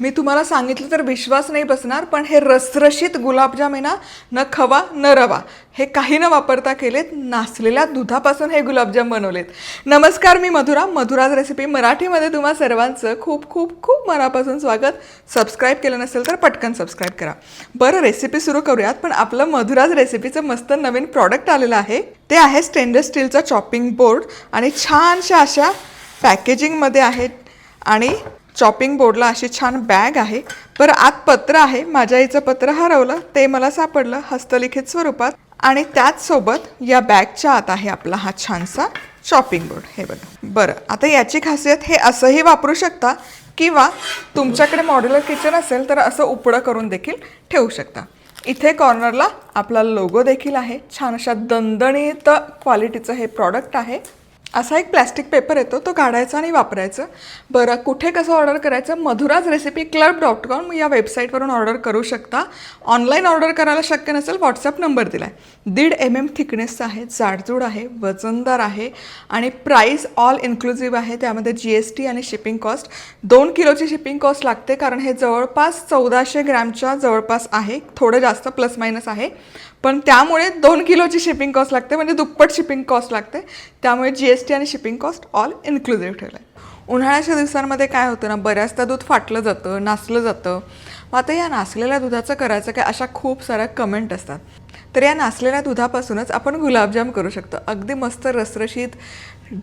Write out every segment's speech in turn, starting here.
मी तुम्हाला सांगितलं तर विश्वास नाही बसणार पण हे रसरशीत गुलाबजाम आहे ना न खवा न रवा हे काही न वापरता केलेत नासलेल्या दुधापासून हे गुलाबजाम बनवलेत. नमस्कार मी मधुरा मधुराज रेसिपी मराठीमध्ये तुम्हा सर्वांचं खूप खूप खूप मनापासून स्वागत. सबस्क्राईब केलं नसेल तर पटकन सबस्क्राईब करा. बरं रेसिपी सुरू करूयात पण आपलं मधुराज रेसिपीचं मस्त नवीन प्रॉडक्ट आलेलं आहे. ते आहे स्टेनलेस स्टीलचा चॉपिंग बोर्ड आणि छानशा अशा पॅकेजिंगमध्ये आहेत आणि चॉपिंग बोर्डला अशी छान बॅग आहे. बरं आत पत्र आहे. माझ्या आईचं पत्र हरवलं. ते मला सापडलं हस्तलिखित स्वरूपात. आणि त्याचसोबत या बॅगच्या आत आहे आपला हा छानसा शॉपिंग बोर्ड हे बघा. बरं आता याची खासियत हे असंही वापरू शकता किंवा तुमच्याकडे मॉड्युलर किचन असेल तर असं उपडं करून देखील ठेवू शकता. इथे कॉर्नरला आपला लोगो देखील आहे. छान अशा दणदणीत क्वालिटीचं हे प्रॉडक्ट आहे. असा एक प्लॅस्टिक पेपर येतो तो काढायचा आणि वापरायचं. बरं कुठे कसं ऑर्डर करायचं? Madhuraj recipe club dot com या वेबसाईटवरून ऑर्डर करू शकता. ऑनलाईन ऑर्डर करायला शक्य नसेल व्हॉट्सअप नंबर दिला आहे दीड एम एम थिकनेसचा आहे जाडजूड आहे वजनदार आहे आणि प्राईस ऑल इन्क्लुझिव्ह आहे. त्यामध्ये जी एस टी आणि शिपिंग कॉस्ट दोन किलोची शिपिंग कॉस्ट लागते कारण हे जवळपास चौदाशे ग्रॅमच्या जवळपास आहे. थोडं जास्त प्लस मायनस आहे. पण त्यामुळे दोन किलोची शिपिंग कॉस्ट लागते म्हणजे दुप्पट शिपिंग कॉस्ट लागते. त्यामुळे जी एस टी आणि शिपिंग कॉस्ट ऑल इन्क्लुझिव्ह ठेवलं आहे उन्हाळ्याच्या दिवसांमध्ये काय होतं ना बऱ्याचदा दूध फाटलं जातं नासलं जातं. मग आता या नासलेल्या दुधाचं करायचं काय अशा खूप साऱ्या कमेंट असतात. तर या नासलेल्या दुधापासूनच आपण गुलाबजाम करू शकतो. अगदी मस्त रसरशीत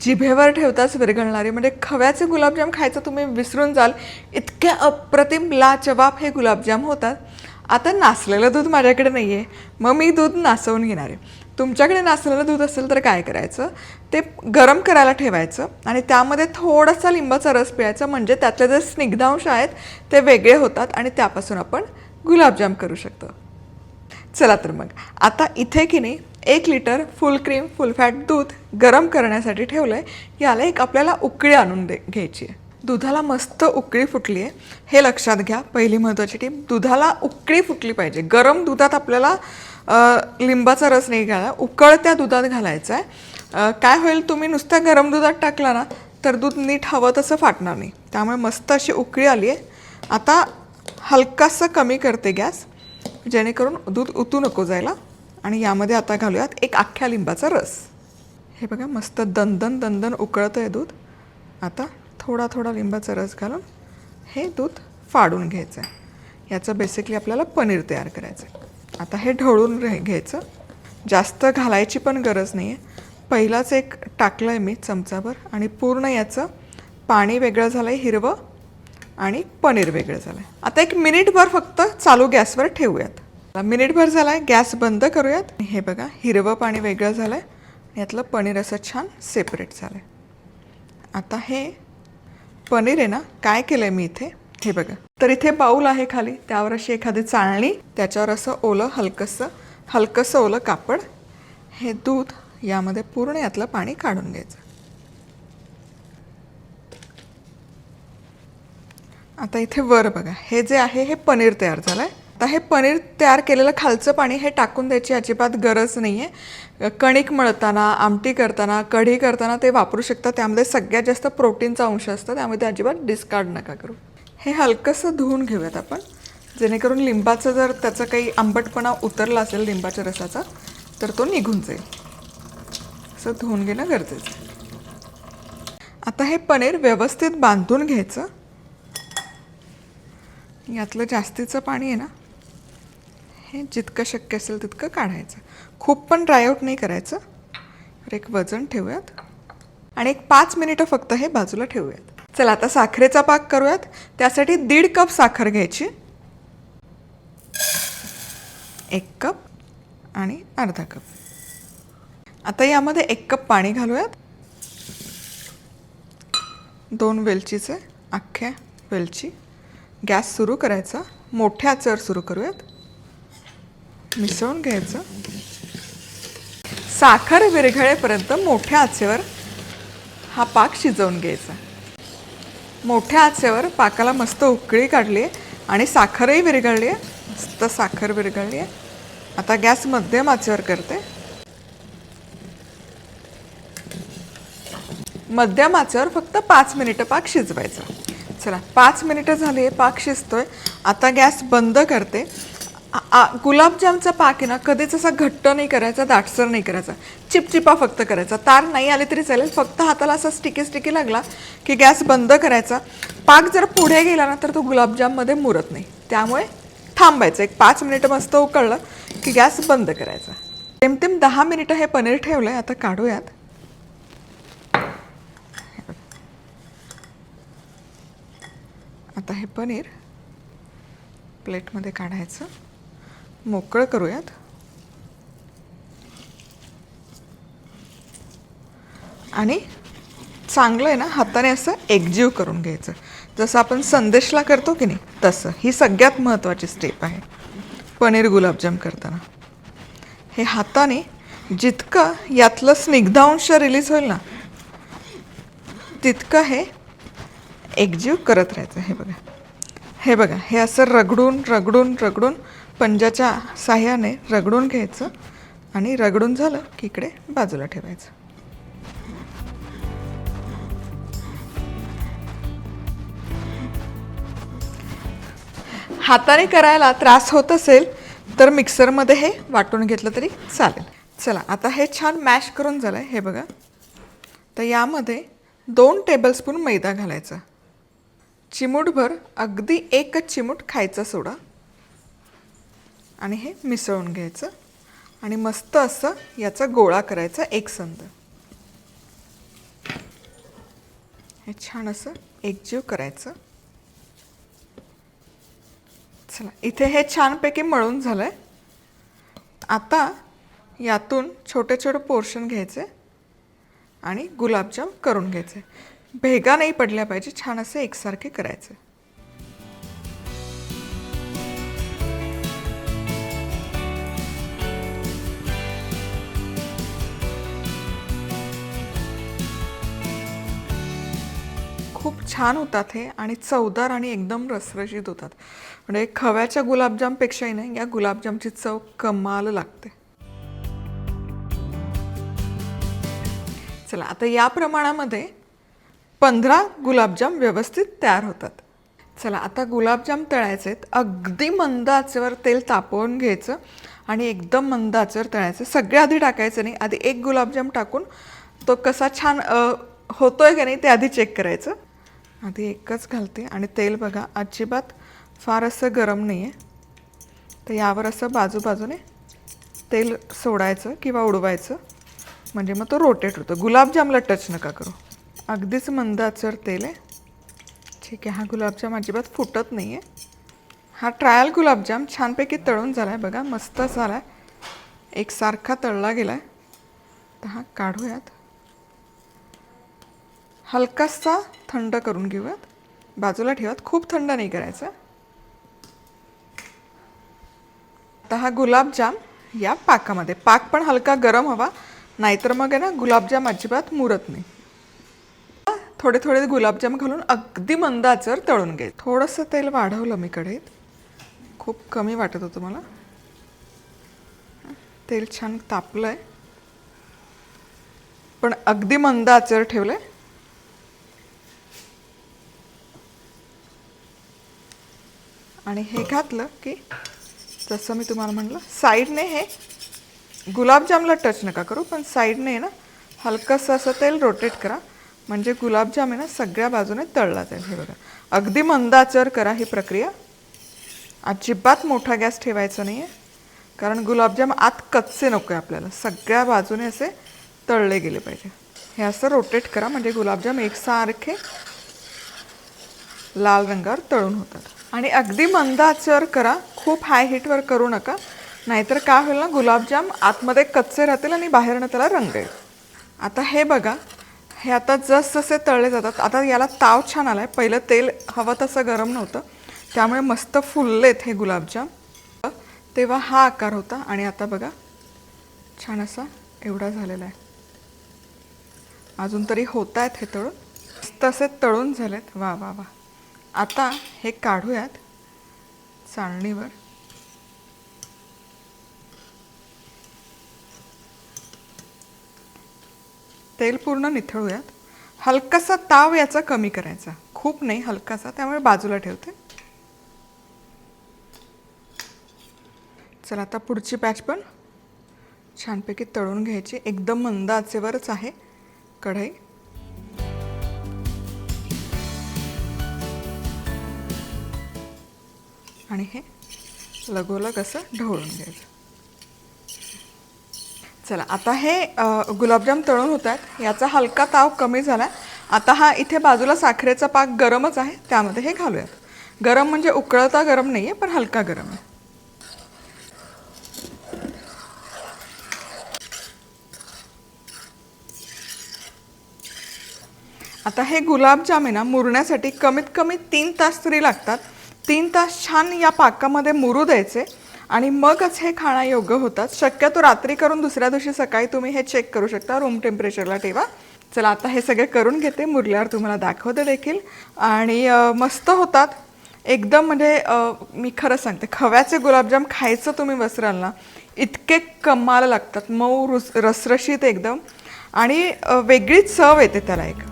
जिभेवर ठेवताच विरघळणारे म्हणजे खव्याचे गुलाबजाम खायचं तुम्ही विसरून जाल. इतक्या अप्रतिम लाजवाब हे गुलाबजाम होतात. आता नासलेलं दूध माझ्याकडे नाही आहे मग मी दूध नासवून घेणार आहे. तुमच्याकडे नासलेलं दूध असेल तर काय करायचं? ते गरम करायला ठेवायचं आणि त्यामध्ये थोडासा लिंबाचा रस पिळायचा म्हणजे त्यातले जे स्निग्धांश आहेत ते वेगळे होतात आणि त्यापासून आपण गुलाबजाम करू शकतो. चला तर मग. आता इथे की नाही एक litre full cream full fat दूध गरम करण्यासाठी ठेवलं आहे याला एक आपल्याला उकळी आणून दे घ्यायची आहे. दुधाला मस्त उकळी फुटली आहे. हे लक्षात घ्या पहिली महत्त्वाची टीप दुधाला उकळी फुटली पाहिजे. गरम दुधात आपल्याला लिंबाचा रस नाही घाला उकळत्या दुधात घालायचा आहे. काय होईल तुम्ही नुसत्या गरम दुधात टाकला ना तर दूध नीट हवं तसं फाटणार नाही. त्यामुळे मस्त अशी उकळी आली आहे. आता हलकासं कमी करते गॅस जेणेकरून दूध उतू नको जायला. आणि यामध्ये आता घालूयात एक अख्ख्या लिंबाचा रस. हे बघा मस्त दणदण दणदण उकळतं आहे दूध. आता थोडा थोडा लिंबाचा रस घालून हे दूध फाडून घ्यायचं आहे याचं बेसिकली आपल्याला पनीर तयार करायचं आहे आता हे ढवळून घ्यायचं. जास्त घालायची पण गरज नाही आहे पहिलाच एक टाकलं आहे मी चमचाभर आणि पूर्ण याचं पाणी वेगळं झालं आहे हिरवं आणि पनीर वेगळं झालं आहे आता एक मिनिटभर फक्त चालू गॅसवर ठेवूयात. मिनिटभर झाला आहे गॅस बंद करूयात. हे बघा हिरवं पाणी वेगळं झालं आहे यातलं पनीर असं छान सेपरेट झालं आहे आता हे पनीर आहे ना काय केलं आहे मी इथे? हे बघा. तर इथे बाऊल आहे खाली त्यावर अशी एखादी चाळणी त्याच्यावर असं ओलं हलकंसं हलकंसं ओलं कापड हे दूध यामध्ये पूर्ण यातलं पाणी काढून घ्यायचं. आता इथे वर बघा हे जे आहे हे पनीर तयार झालं आहे आता हे पनीर तयार केलेलं खालचं पाणी हे टाकून द्यायची अजिबात गरज नाही आहे कणिक मळताना आमटी करताना कढी करताना ते वापरू शकता. त्यामध्ये सगळ्यात जास्त प्रोटीनचा अंश असतं त्यामुळे ते अजिबात डिस्कार्ड नका करू. हे हलकंसं धुवून घेऊयात आपण. जेणेकरून लिंबाचं जर त्याचा काही आंबटपणा उतरला असेल लिंबाच्या रसाचा तर तो निघून जाईल. असं धुवून घेणं गरजेचं आहे. आता हे पनीर व्यवस्थित बांधून घ्यायचं. यातलं जास्तीचं पाणी आहे ना हे जितकं शक्य असेल तितकं काढायचं. खूप पण ड्रायआउट नाही करायचं. तर एक वजन ठेवूयात. आणि एक पाच मिनिटं फक्त हे बाजूला ठेवूयात. चला आता साखरेचा पाक करूयात. त्यासाठी दीड कप साखर घ्यायची. एक कप आणि अर्धा कप. आता यामध्ये एक कप पाणी घालूयात. दोन वेलचीचे अख्ख्या वेलची गॅस सुरू करायचा. मोठ्या आचेवर सुरू करूयात. मिसळून घ्यायचं. साखर विरघळेपर्यंत मोठ्या आचेवर हा पाक शिजवून घ्यायचा. मोठ्या आचेवर पाकाला मस्त उकळी काढली आणि साखरही विरघळली. मस्त साखर विरघळली. आता गॅस मध्यम आचेवर करते. मध्यम आचेवर फक्त पाच मिनिटं पाक शिजवायचा. चला पाच मिनिटं झाली पाक शिजतोय. आता गॅस बंद करते. आ- आ- गुलाबजामचा पाक आहे ना कधीच असा घट्ट नाही करायचा दाटसर नाही करायचा. चिपचिपा फक्त करायचा. तार नाही आले तरी चालेल फक्त हाताला असा स्टिकी स्टिकी लागला की गॅस बंद करायचा. पाक जर पुढे गेला ना तर तो गुलाबजाममध्ये मुरत नाही. त्यामुळे थांबायचं. एक पाच मिनिटं मस्त उकळलं की गॅस बंद करायचा. तेमतेम दहा मिनिटं हे पनीर ठेवलं आहे आता काढूयात. आता हे पनीर प्लेटमध्ये काढायचं. मोकळं करूयात. आणि चांगलं आहे ना हाताने असं एकजीव करून घ्यायचं. जसं आपण संदेशला करतो की नाही तसं. ही सगळ्यात महत्त्वाची स्टेप आहे. पनीर गुलाबजाम करताना. हे हाताने जितकं यातलं स्निग्धांश रिलीज होईल ना तितकं हे एकजीव करत राहायचं. हे बघा. हे बघा. हे असं रगडून रगडून रगडून पंजाच्या साह्याने रगडून घ्यायचं आणि रगडून झालं की इकडे बाजूला ठेवायचं. हाताने करायला त्रास होत असेल तर मिक्सरमध्ये हे वाटून घेतलं तरी चालेल. चला आता हे छान मॅश करून झालं आहे हे बघा. तर यामध्ये दोन टेबलस्पून मैदा घालायचा. चिमूटभर अगदी एकच चिमूट खायचा सोडा. आणि हे मिसळून घ्यायचं. आणि मस्त असं याचा गोळा करायचा एकसंध हे छान असं एकजीव करायचं. चला इथे हे छानपैकी मळून झालं आहे आता यातून छोटे छोटे पोर्शन घ्यायचे आणि गुलाबजाम करून घ्यायचे. भेगा नाही पडल्या पाहिजे छान असे एकसारखे करायचे. खूप छान होतात हे आणि चवदार आणि एकदम रसरशीत होतात. म्हणजे खव्याच्या गुलाबजामपेक्षाही नाही या गुलाबजामची चव कमाल लागते. चला आता या प्रमाणामध्ये पंधरा गुलाबजाम व्यवस्थित तयार होतात. चला आता गुलाबजाम तळायचे आहेत. अगदी मंद आचेवर तेल तापवून घ्यायचं आणि एकदम मंद आचेवर तळायचं. सगळे आधी टाकायचं नाही आधी एक गुलाबजाम टाकून तो कसा छान होतोय का नाही ते आधी चेक करायचं. आधी एकच घालते. आणि तेल बघा अजिबात फार असं गरम नाही आहे तर यावर असं बाजूबाजूने तेल सोडायचं किंवा उडवायचं. म्हणजे मग तो रोटेट होतो. गुलाबजामला टच नका करू. अगदीच मंद आचर तेल आहे. ठीक आहे हा गुलाबजाम अजिबात फुटत नाही आहे हा ट्रायल गुलाबजाम छानपैकी तळून झाला आहे बघा मस्त झाला आहे एकसारखा तळला गेला आहे तर हा काढूयात. हलकासा थंड करून घेऊयात. बाजूला ठेवत खूप थंड नाही करायचं. आता हा गुलाबजाम या पाकामध्ये. पाक पण हलका गरम हवा नाहीतर मग आहे ना गुलाबजाम अजिबात मुरत नाही. थोडे थोडे गुलाबजाम घालून अगदी मंद आचर तळून घे. थोडंसं तेल वाढवलं मी कढईत. खूप कमी वाटत होतं मला. तेल छान तापलं आहे पण अगदी मंद आचर ठेवलं आहे आणि हे घातलं की जसं मी तुम्हाला म्हटलं साईडने हे गुलाबजामला टच नका करू पण साईडने ना हलकंसं असं तेल रोटेट करा. म्हणजे गुलाबजाम आहे ना सगळ्या बाजूने तळला जाईल हे बघा. अगदी मंदाचर करा ही प्रक्रिया. अजिबात मोठा गॅस ठेवायचा नाही आहे कारण गुलाबजाम आत कच्चे नको आहे आपल्याला. सगळ्या बाजूने असे तळले गेले पाहिजे. हे असं रोटेट करा म्हणजे गुलाबजाम एकसारखे लाल रंगावर तळून होतात. आणि अगदी मंद आचेवर करा. खूप हाय हीटवर करू नका. नाहीतर काय होईल ना गुलाबजाम आतमध्ये कच्चे राहतील आणि बाहेरनं त्याला रंग येईल. आता हे बघा. हे आता जसजसे तळले जातात. आता याला ताव छान आला आहे पहिलं तेल हवं तसं गरम नव्हतं. त्यामुळे मस्त फुललेत हे गुलाबजाम. तेव्हा हा आकार होता. आणि आता बघा. छान असा एवढा झालेला आहे. अजून तरी होत आहेत हे तळून. तसे तळून झालेत. वा वा वा. आता हे काढूयात चाळणीवर. तेल पूर्ण निथळूयात. हलकासा ताव याचा कमी करायचा. खूप नाही हलकासा. त्यामुळे बाजूला ठेवते. चला आता पुढची पॅच पण छानपैकी तळून घ्यायची. एकदम मंद आचेवरच आहे कढई. आणि हे लगोलग असं ढवळून घ्यायचं. चला आता हे गुलाबजाम तळून होत आहेत याचा हलका ताव कमी झाला. आता हा इथे बाजूला साखरेचा पाक गरमच आहे त्यामध्ये हे घालूयात. गरम म्हणजे उकळता गरम नाही आहे पण हलका गरम आहे. आता हे गुलाबजाम आहे ना मुरण्यासाठी कमीत कमी तीन तास तरी लागतात. तीन तास छान या पाकामध्ये मुरू द्यायचे आणि मगच हे खाण्यायोग्य होतात शक्यतो रात्री करून दुसऱ्या दिवशी सकाळी तुम्ही हे चेक करू शकता. रूम टेम्परेचरला ठेवा. चला आता हे सगळे करून घेते. मुरल्यावर तुम्हाला दाखवते देखील. आणि मस्त होतात. एकदम म्हणजे मी खरं सांगते खव्याचे गुलाबजाम खायचं तुम्ही बसराल ना. इतके कमाल लागतात. मऊ रुस रसरशीत एकदम. आणि वेगळीच चव येते त्याला एक.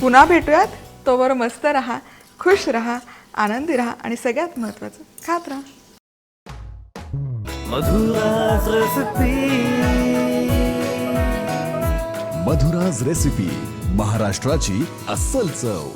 पुन्हा भेटूयात. तोवर मस्त राहा खुश राहा आनंदी राहा आणि सगळ्यात महत्त्वाचं खात राहा. मधुराज रसती मधुराज रेसिपी महाराष्ट्राची अस्सल चव.